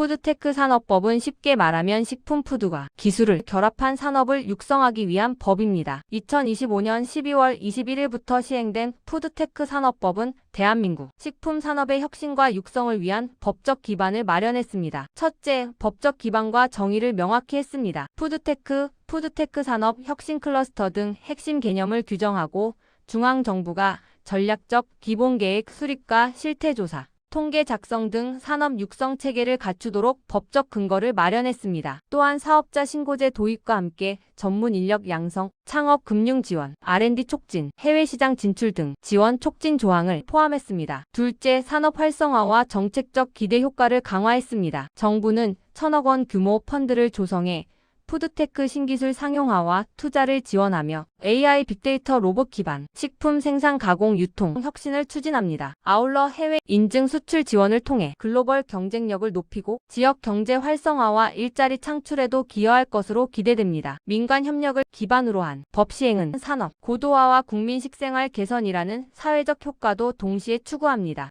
푸드테크 산업법은 쉽게 말하면 식품 푸드와 기술을 결합한 산업을 육성하기 위한 법입니다. 2025년 12월 21일부터 시행된 푸드테크 산업법은 대한민국 식품 산업의 혁신과 육성을 위한 법적 기반을 마련했습니다. 첫째, 법적 기반과 정의를 명확히 했습니다. 푸드테크, 푸드테크 산업 혁신 클러스터 등 핵심 개념을 규정하고 중앙정부가 전략적 기본계획 수립과 실태조사, 통계 작성 등 산업 육성 체계를 갖추도록 법적 근거를 마련했습니다. 또한 사업자 신고제 도입과 함께 전문 인력 양성, 창업 금융 지원, R&D 촉진, 해외 시장 진출 등 지원 촉진 조항을 포함했습니다. 둘째, 산업 활성화와 정책적 기대 효과를 강화했습니다. 정부는 천억 원 규모 펀드를 조성해 푸드테크 신기술 상용화와 투자를 지원하며 AI 빅데이터 로봇 기반 식품 생산 가공 유통 혁신을 추진합니다. 아울러 해외 인증 수출 지원을 통해 글로벌 경쟁력을 높이고 지역 경제 활성화와 일자리 창출에도 기여할 것으로 기대됩니다. 민간 협력을 기반으로 한 법 시행은 산업 고도화와 국민 식생활 개선이라는 사회적 효과도 동시에 추구합니다.